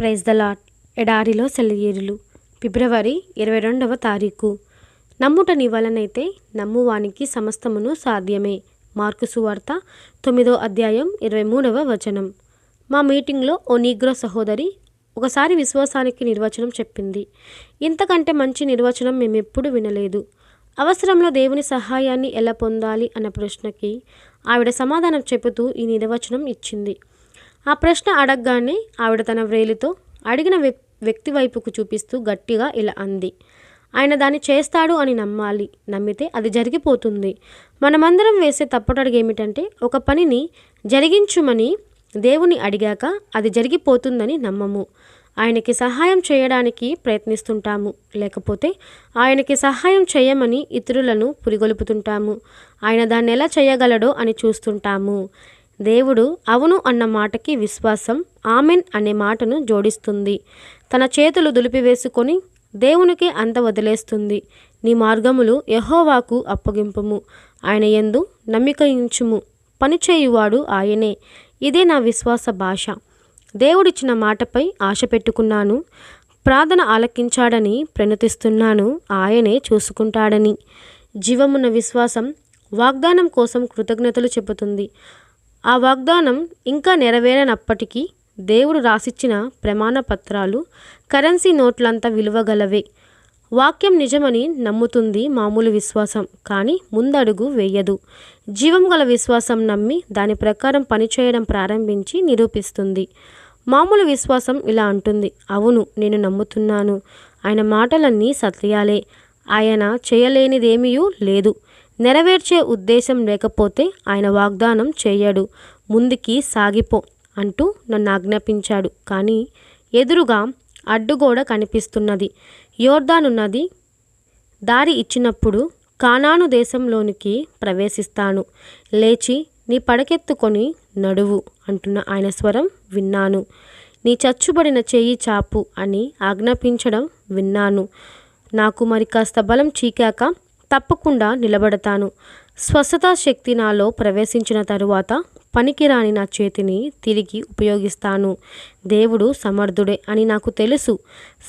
Praise the lot ఎడారిలో సెలయేరులు. ఫిబ్రవరి ఇరవై రెండవ తారీఖు. నమ్ముట నీ వలనైతే నమ్మువానికి సమస్తమును సాధ్యమే. మార్కు సువార్త తొమ్మిదో అధ్యాయం ఇరవై మూడవ వచనం. మా మీటింగ్లో ఓ నీగ్రో సహోదరి ఒకసారి విశ్వాసానికి నిర్వచనం చెప్పింది. ఇంతకంటే మంచి నిర్వచనం మేమెప్పుడు వినలేదు. అవసరంలో దేవుని సహాయాన్ని ఎలా పొందాలి అన్న ప్రశ్నకి ఆవిడ సమాధానం చెబుతూ ఈ నిర్వచనం ఇచ్చింది. ఆ ప్రశ్న అడగగానే ఆవిడ తన వ్రేలితో అడిగిన వ్యక్- వ్యక్తి వైపుకు చూపిస్తూ గట్టిగా ఇలా అంది. ఆయన దాన్ని చేస్తాడు అని నమ్మాలి. నమ్మితే అది జరిగిపోతుంది. మనమందరం వేసే తప్పటడుగు ఏమిటంటే ఒక పనిని జరిగించుమని దేవుని అడిగాక అది జరిగిపోతుందని నమ్మము. ఆయనకి సహాయం చేయడానికి ప్రయత్నిస్తుంటాము. లేకపోతే ఆయనకి సహాయం చేయమని ఇతరులను పురిగొలుపుతుంటాము. ఆయన దాన్ని ఎలా చేయగలడో అని చూస్తుంటాము. దేవుడు అవును అన్న మాటకి విశ్వాసం ఆమెన్ అనే మాటను జోడిస్తుంది. తన చేతులు దులిపివేసుకొని దేవునికి అంత వదిలేస్తుంది. నీ మార్గములు యహోవాకు అప్పగింపుము. ఆయన యందు నమ్మికయించుము పనిచేయువాడు ఆయనే. ఇదే నా విశ్వాస భాష. దేవుడిచ్చిన మాటపై ఆశ పెట్టుకున్నాను. ప్రార్థన ఆలకించాడని ప్రణతిస్తున్నాను. ఆయనే చూసుకుంటాడని. జీవమున్న విశ్వాసం వాగ్దానం కోసం కృతజ్ఞతలు చెబుతుంది. ఆ వాగ్దానం ఇంకా నెరవేరనప్పటికీ దేవుడు రాసిచ్చిన ప్రమాణ పత్రాలు కరెన్సీ నోట్లంత విలువగలవే. వాక్యం నిజమని నమ్ముతుంది మామూలు విశ్వాసం కానీ ముందడుగు వేయదు. జీవం గల విశ్వాసం నమ్మి దాని ప్రకారం పనిచేయడం ప్రారంభించి నిరూపిస్తుంది. మామూలు విశ్వాసం ఇలా అంటుంది అవును నేను నమ్ముతున్నాను. ఆయన మాటలన్నీ సత్యాలే. ఆయన చేయలేనిదేమీయూ లేదు. నెరవేర్చే ఉద్దేశం లేకపోతే ఆయన వాగ్దానం చేయడు. ముందుకి సాగిపో అంటూ నన్ను ఆజ్ఞాపించాడు. కానీ ఎదురుగా అడ్డుగోడ కనిపిస్తున్నది. యోర్దాను నది దారి ఇచ్చినప్పుడు కానాను దేశంలోనికి ప్రవేశిస్తాను. లేచి నీ పడకెత్తుకొని నడువు అంటున్న ఆయన స్వరం విన్నాను. నీ చచ్చుబడిన చేయి చాపు అని ఆజ్ఞాపించడం విన్నాను. నాకు మరి కాస్త బలం చీకాక తప్పకుండా నిలబడతాను. స్వస్థతా శక్తి నాలో ప్రవేశించిన తరువాత పనికిరాని నా చేతిని తిరిగి ఉపయోగిస్తాను. దేవుడు సమర్థుడే అని నాకు తెలుసు.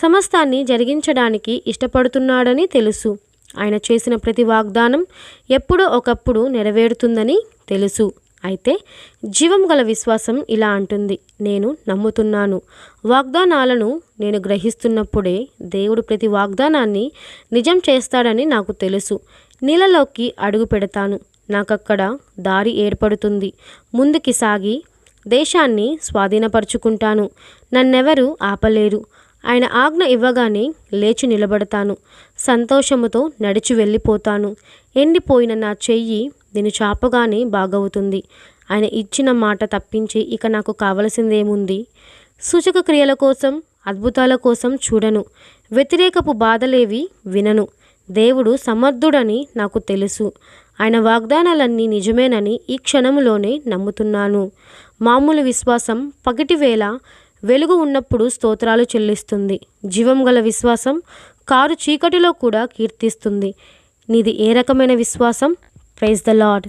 సమస్తాన్ని జరిగించడానికి ఇష్టపడుతున్నాడని తెలుసు. ఆయన చేసిన ప్రతి వాగ్దానం ఎప్పుడో ఒకప్పుడు నెరవేరుతుందని తెలుసు. అయితే జీవం గల విశ్వాసం ఇలా అంటుంది నేను నమ్ముతున్నాను. వాగ్దానాలను నేను గ్రహిస్తున్నప్పుడే దేవుడు ప్రతి వాగ్దానాన్ని నిజం చేస్తాడని నాకు తెలుసు. నీళ్ళలోకి అడుగు పెడతాను. నాకక్కడ దారి ఏర్పడుతుంది. ముందుకి సాగి దేశాన్ని స్వాధీనపరుచుకుంటాను. నన్నెవరు ఆపలేరు. ఆయన ఆజ్ఞ ఇవ్వగానే లేచి నిలబడతాను. సంతోషముతో నడిచి వెళ్ళిపోతాను. ఎండిపోయిన నా చెయ్యి దీని చాపగానే బాగవుతుంది. ఆయన ఇచ్చిన మాట తప్పించి ఇక నాకు కావలసిందేముంది? సూచక క్రియల కోసం అద్భుతాల కోసం చూడను. వ్యతిరేకపు బాధలేవి వినను. దేవుడు సమర్థుడని నాకు తెలుసు. ఆయన వాగ్దానాలన్నీ నిజమేనని ఈ క్షణంలోనే నమ్ముతున్నాను. మామూలు విశ్వాసం పగటి వేళ వెలుగు ఉన్నప్పుడు స్తోత్రాలు చెల్లిస్తుంది. జీవం గల విశ్వాసం కారు చీకటిలో కూడా కీర్తిస్తుంది. నీది ఏ రకమైన విశ్వాసం? Praise the lord